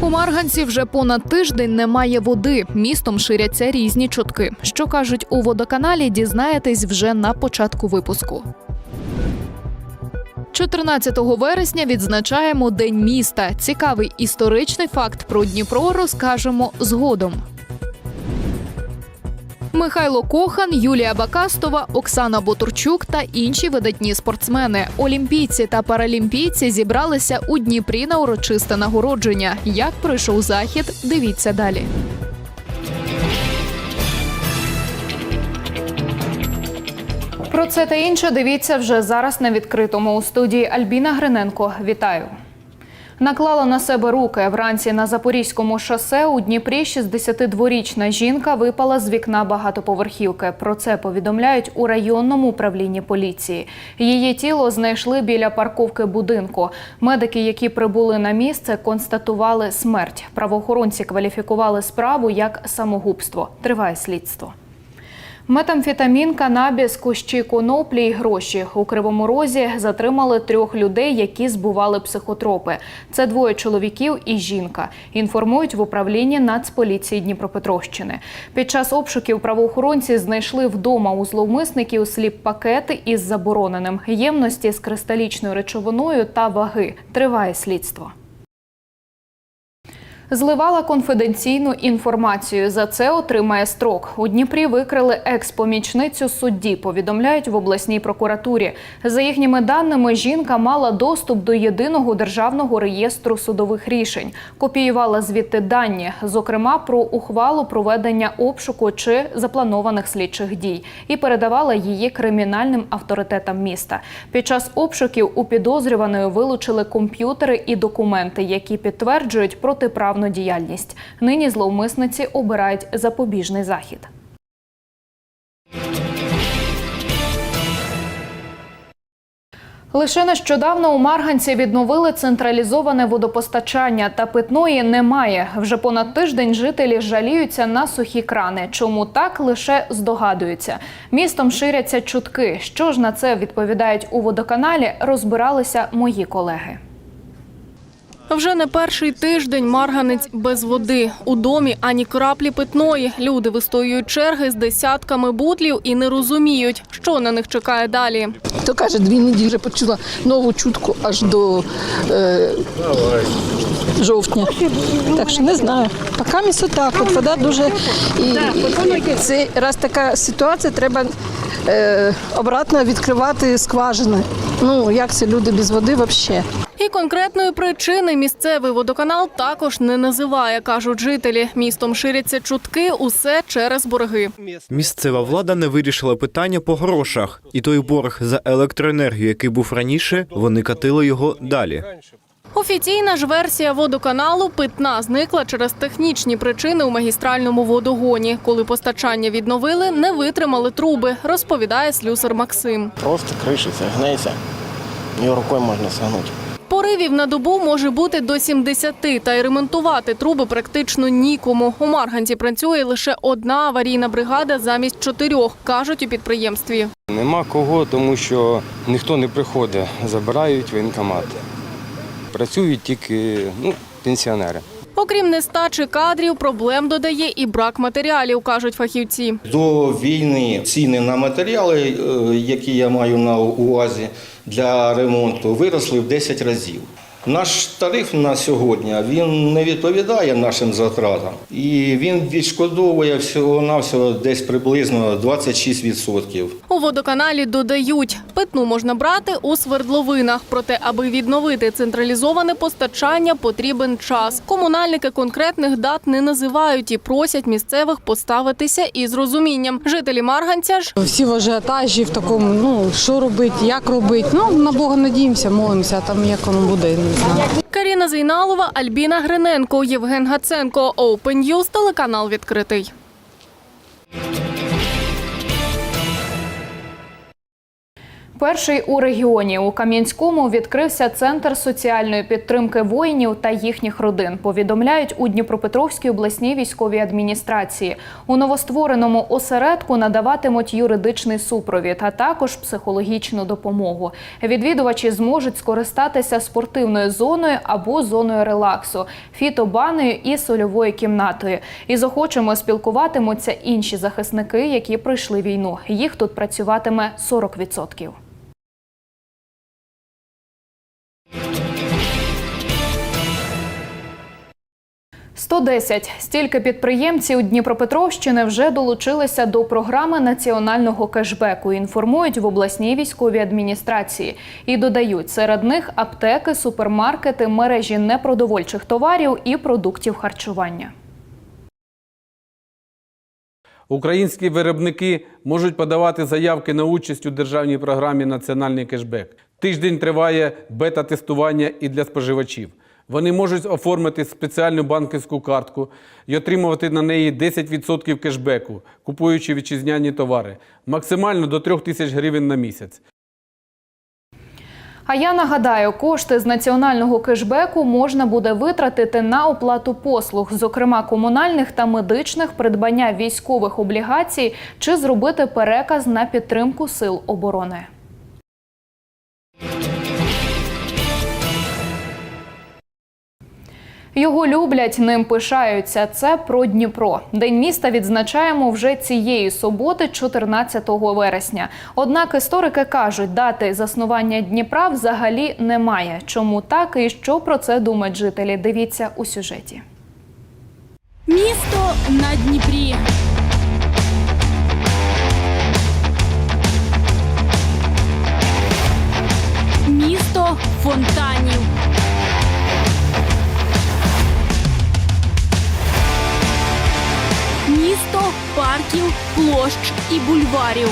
У Марганці вже понад тиждень немає води. Містом ширяться різні чутки. Що кажуть у водоканалі, дізнаєтесь вже на початку випуску. 14 вересня відзначаємо День міста. Цікавий історичний факт про Дніпро розкажемо згодом. Михайло Кохан, Юлія Бакастова, Оксана Ботурчук та інші видатні спортсмени. Олімпійці та паралімпійці зібралися у Дніпрі на урочисте нагородження. Як пройшов захід, дивіться далі. Про це та інше дивіться вже зараз на відкритому у студії Альбіна Гриненко. Вітаю. Наклала на себе руки вранці на Запорізькому шосе у Дніпрі 62-річна жінка випала з вікна багатоповерхівки. Про це повідомляють у районному управлінні поліції. Її тіло знайшли біля парковки будинку. Медики, які прибули на місце, констатували смерть. Правоохоронці кваліфікували справу як самогубство. Триває слідство. Метамфетамін, канабіс, кущі коноплі й гроші у кривому розі затримали трьох людей, які збували психотропи. Це двоє чоловіків і жінка. Інформують в управлінні Нацполіції Дніпропетровщини. Під час обшуків правоохоронці знайшли вдома у зловмисників сліп пакети із забороненим ємності з кристалічною речовиною та ваги. Триває слідство. Зливала конфіденційну інформацію. За це отримає строк. У Дніпрі викрили екс-помічницю судді. Повідомляють в обласній прокуратурі. За їхніми даними, жінка мала доступ до єдиного державного реєстру судових рішень, копіювала звідти дані, зокрема про ухвалу проведення обшуку чи запланованих слідчих дій, і передавала її кримінальним авторитетам міста. Під час обшуків у підозрюваної вилучили комп'ютери і документи, які підтверджують протиправну діяльність. Нині зловмисниці обирають запобіжний захід. Лише нещодавно у Марганці відновили централізоване водопостачання та питної немає. Вже понад тиждень жителі жаліються на сухі крани. Чому так лише здогадуються? Містом ширяться чутки. Що ж на це відповідають у водоканалі? Розбиралися мої колеги. Вже не перший тиждень марганець без води. У домі ані краплі питної. Люди вистоюють черги з десятками бутлів і не розуміють, що на них чекає далі. То каже, дві неділі вже почула нову чутку аж до е, жовтня. Так що не знаю. Поки місто так, от вода дуже і, і це раз така ситуація, треба е, обратно відкривати скважини. Ну як це люди без води взагалі? І конкретної причини місцевий водоканал також не називає, кажуть жителі. Містом ширяться чутки, усе через борги. Місцева влада не вирішила питання по грошах, і той борг за електроенергію, який був раніше, вони катили його далі. Офіційна ж версія водоканалу питна зникла через технічні причини у магістральному водогоні. Коли постачання відновили, не витримали труби, розповідає слюсар Максим. Просто кришиться, гнеться. Його рукою можна сягнути. Поривів на добу може бути до 70, та й ремонтувати труби практично нікому. У Марганці працює лише одна аварійна бригада замість чотирьох, кажуть у підприємстві. Нема кого, тому що ніхто не приходить, забирають воєнкомати. Працюють тільки ну, пенсіонери. Окрім нестачі кадрів, проблем додає і брак матеріалів, кажуть фахівці. До війни ціни на матеріали, е, які я маю на увазі для ремонту, виросли в 10 разів. Наш тариф на сьогодні він не відповідає нашим затратам, і він відшкодовує всього-навсього десь приблизно 26%. У водоканалі додають, питну можна брати у свердловинах. Проте, аби відновити централізоване постачання, потрібен час. Комунальники конкретних дат не називають і просять місцевих поставитися із розумінням. Жителі Марганця ж Всі в ажіотажі в такому, ну що робити, як робити. Ну на Бога надіємося, молимося, а там як воно буде. Каріна Зейналова, Альбіна Гриненко, Євген Гаценко. Open News, телеканал відкритий. Перший у регіоні у Кам'янському відкрився центр соціальної підтримки воїнів та їхніх родин. Повідомляють у Дніпропетровській обласній військовій адміністрації. У новоствореному осередку надаватимуть юридичний супровід, а також психологічну допомогу. Відвідувачі зможуть скористатися спортивною зоною або зоною релаксу, фітобаною і сольовою кімнатою. Із охочими спілкуватимуться інші захисники, які пройшли війну. Їх тут працюватиме 40%. «110» – стільки підприємців Дніпропетровщини вже долучилися до програми національного кешбеку. Інформують в обласній військовій адміністрації і додають серед них аптеки, супермаркети, мережі непродовольчих товарів і продуктів харчування. Українські виробники можуть подавати заявки на участь у державній програмі Національний кешбек. Тиждень триває бета-тестування і для споживачів. Вони можуть оформити спеціальну банківську картку і отримувати на неї 10% кешбеку, купуючи вітчизняні товари, максимально до 3 тисяч гривень на місяць. А я нагадаю, кошти з національного кешбеку можна буде витратити на оплату послуг, зокрема комунальних та медичних, придбання військових облігацій чи зробити переказ на підтримку сил оборони. Його люблять, ним пишаються. Це про Дніпро. День міста відзначаємо вже цієї суботи, 14 вересня. Однак історики кажуть, дати заснування Дніпра взагалі немає. Чому так і що про це думають жителі? Дивіться у сюжеті. Місто на Дніпрі. Місто фонтанів. Місто парків, площ і бульварів.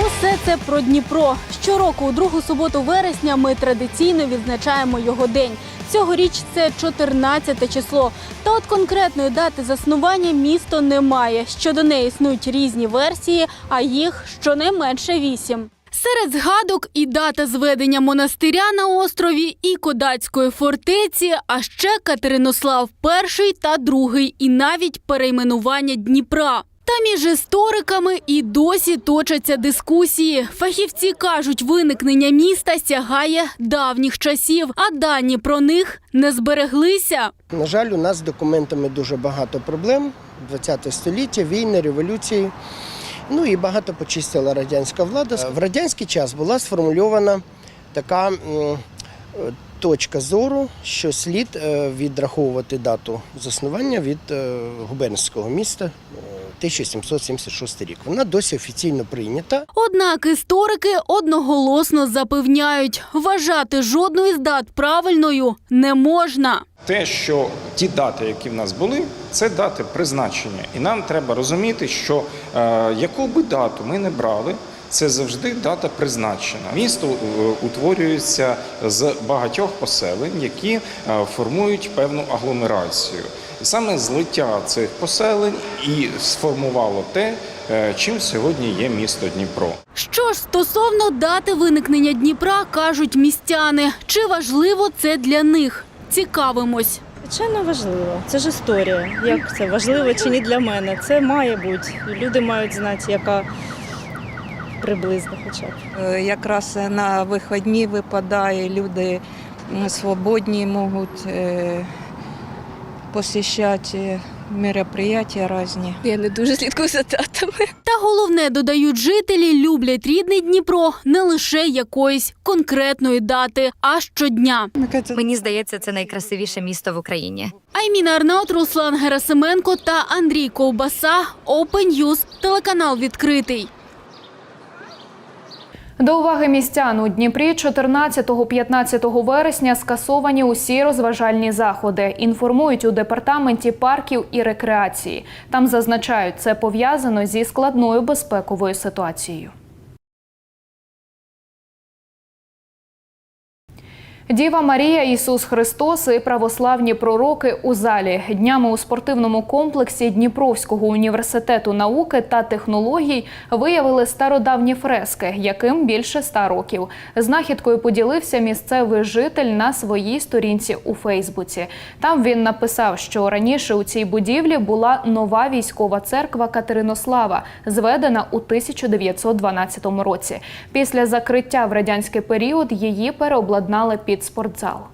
Усе це про Дніпро. Щороку, у другу суботу вересня, ми традиційно відзначаємо його день. Цьогоріч це 14 число. Та от конкретної дати заснування місто немає. Щодо неї існують різні версії, а їх щонайменше вісім. Серед згадок і дата зведення монастиря на острові, і Кодацької фортеці, а ще Катеринослав І та другий, і навіть перейменування Дніпра. Та між істориками і досі точаться дискусії. Фахівці кажуть, виникнення міста сягає давніх часів, а дані про них не збереглися. На жаль, у нас з документами дуже багато проблем. 20 століття, війни, революції. Ну і багато почистила радянська влада. В радянський час була сформульована така е, точка зору, що слід е, відраховувати дату заснування від е, губернського міста е, 1776 рік. Вона досі офіційно прийнята. Однак історики одноголосно запевняють, вважати жодної з дат правильною не можна. Те, що ті дати, які в нас були, це дати призначення. І нам треба розуміти, що е, яку би дату ми не брали, це завжди дата призначена. Місто е, утворюється з багатьох поселень, які е, формують певну агломерацію. І саме злиття цих поселень і сформувало те, е, чим сьогодні є місто Дніпро. Що ж стосовно дати виникнення Дніпра, кажуть містяни, чи важливо це для них? Цікавимось. Звичайно, важливо. Це ж історія. Як це важливо чи ні для мене? Це має бути. Люди мають знати, яка приблизно хоча б. Е, Якраз на вихідні випадає, люди свободні можуть е, посіщати мероприятия різні. Я не дуже слідкую за датами. Та головне, додають жителі, люблять рідний Дніпро не лише якоїсь конкретної дати, а щодня. Мені здається, це найкрасивіше місто в Україні. Айміна Арнаут, Руслан Герасименко та Андрій Ковбаса. Open News, телеканал відкритий. До уваги містян у Дніпрі 14-15 вересня скасовані усі розважальні заходи. Інформують у департаменті парків і рекреації. Там зазначають, це пов'язано зі складною безпековою ситуацією. Діва Марія, Ісус Христос і православні пророки у залі днями у спортивному комплексі Дніпровського університету науки та технологій виявили стародавні фрески, яким більше ста років. Знахідкою поділився місцевий житель на своїй сторінці у Фейсбуці. Там він написав, що раніше у цій будівлі була нова військова церква Катеринослава, зведена у 1912 році. Після закриття в радянський період її переобладнали під спортзал.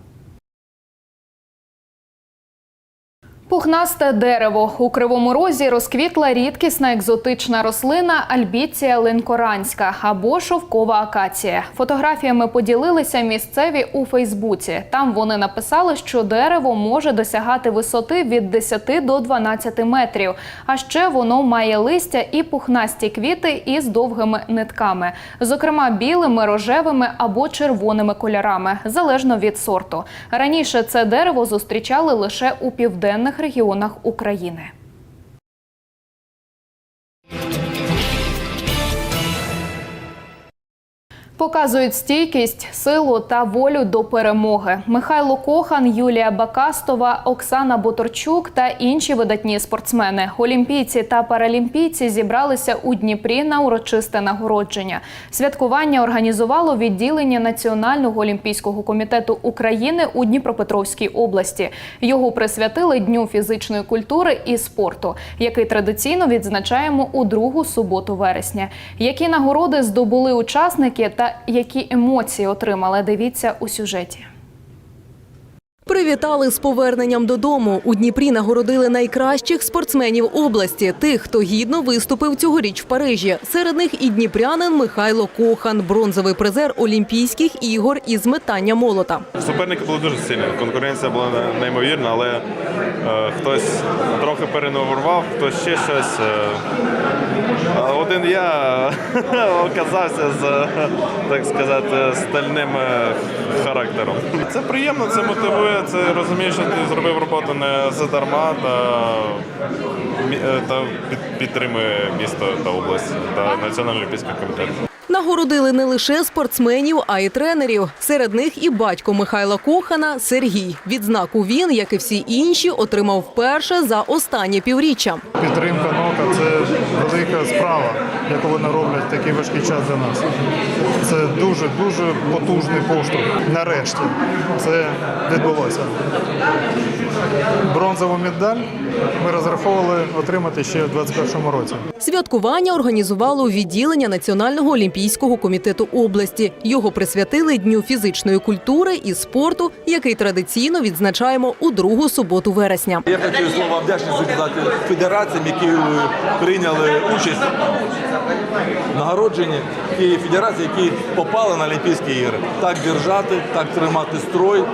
Пухнасте дерево у кривому розі розквітла рідкісна екзотична рослина альбіція ленкоранська або шовкова акація. Фотографіями поділилися місцеві у Фейсбуці. Там вони написали, що дерево може досягати висоти від 10 до 12 метрів. А ще воно має листя і пухнасті квіти із довгими нитками, зокрема білими, рожевими або червоними кольорами, залежно від сорту. Раніше це дерево зустрічали лише у південних регіонах України. Показують стійкість, силу та волю до перемоги. Михайло Кохан, Юлія Бакастова, Оксана Боторчук та інші видатні спортсмени, олімпійці та паралімпійці зібралися у Дніпрі на урочисте нагородження. Святкування організувало відділення Національного олімпійського комітету України у Дніпропетровській області. Його присвятили Дню фізичної культури і спорту, який традиційно відзначаємо у другу суботу вересня. Які нагороди здобули учасники та які емоції отримали, дивіться у сюжеті. Привітали з поверненням додому. У Дніпрі нагородили найкращих спортсменів області, тих, хто гідно виступив цьогоріч в Парижі. Серед них і дніпрянин Михайло Кохан, бронзовий призер Олімпійських ігор із метання молота. Суперники були дуже сильні. Конкуренція була неймовірна, але е, хтось трохи перенаврував, хтось ще щось. Е, один я оказався з, так сказати, стальним е, характером. Це приємно, це мотивує, це розумієш, що ти зробив роботу не задарма та, е, та підтримує місто та область та Національний олімпійський комітет. Нагородили не лише спортсменів, а й тренерів. Серед них і батько Михайла Кохана Сергій. Відзнаку він, як і всі інші, отримав вперше за останнє півріччя. Підтримка нока це велика справа, яку вони роблять в такий важкий час для нас. Це дуже дуже потужний поштовх. Нарешті це відбулося. Бронзову медаль ми розраховували отримати ще в 2021 році. Святкування організувало відділення Національного олімпійського комітету області. Його присвятили Дню фізичної культури і спорту, який традиційно відзначаємо у другу суботу вересня. Я хочу слова вдячність сказати федераціям, які е, прийняли участь нагороджені нагородженні і федерації, які попали на Олімпійські ігри. Так держати, так тримати строй.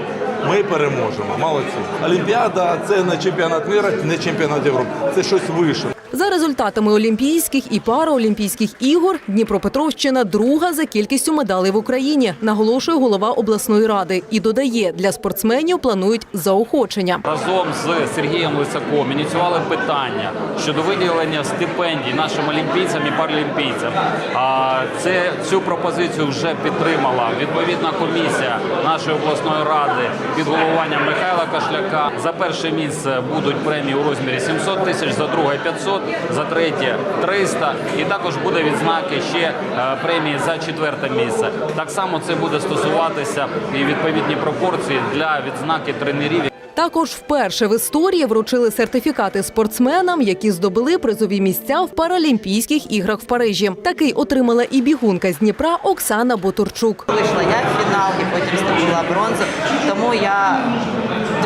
Ми переможемо. Молодці. Олімпіада це не чемпіонат міра, не чемпіонат Європи. Це щось вище. За результатами Олімпійських і параолімпійських ігор Дніпропетровщина друга за кількістю медалей в Україні, наголошує голова обласної ради і додає, для спортсменів планують заохочення. Разом з Сергієм Лисаком ініціювали питання щодо виділення стипендій нашим олімпійцям і паралімпійцям. А це цю пропозицію вже підтримала відповідна комісія нашої обласної ради під головуванням Михайла Кашляка. За перше місце будуть премії у розмірі 700 тисяч, за друге 500, за третє 300 і також буде відзнаки ще е, премії за четверте місце. Так само це буде стосуватися і відповідні пропорції для відзнаки тренерів. Також вперше в історії вручили сертифікати спортсменам, які здобули призові місця в Паралімпійських іграх в Парижі. Такий отримала і бігунка з Дніпра Оксана Ботурчук. Вийшла я в фінал і потім здобула бронзу. Тому я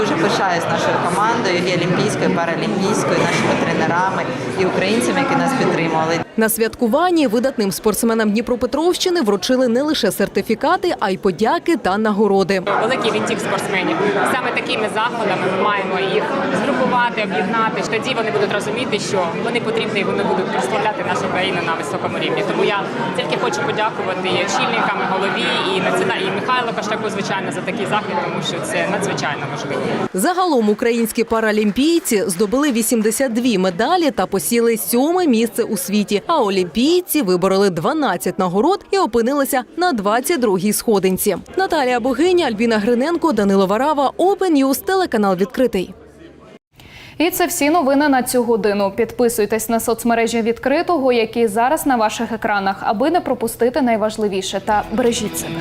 дуже пишаюсь нашою командою, і олімпійською, і паралімпійською, нашими тренерами і українцями, які нас підтримували. На святкуванні видатним спортсменам Дніпропетровщини вручили не лише сертифікати, а й подяки та нагороди. великий відтік спортсменів. Саме такими заходами ми маємо їх згрупувати, об'єднати. Тоді вони будуть розуміти, що вони потрібні і вони будуть прославляти нашу країну на високому рівні. Тому я тільки хочу подякувати і очільникам, голові і національній Михайло Кашляку, звичайно, за такий захід, тому що це надзвичайно важливо. Загалом українські паралімпійці здобули 82 медалі та посіли сьоме місце у світі. А олімпійці вибороли 12 нагород і опинилися на 22-й сходинці. Наталія Богиня, Альбіна Гриненко, Данило Варава, Open News, телеканал відкритий. І це всі новини на цю годину. Підписуйтесь на соцмережі відкритого, які зараз на ваших екранах, аби не пропустити найважливіше. Та бережіть себе.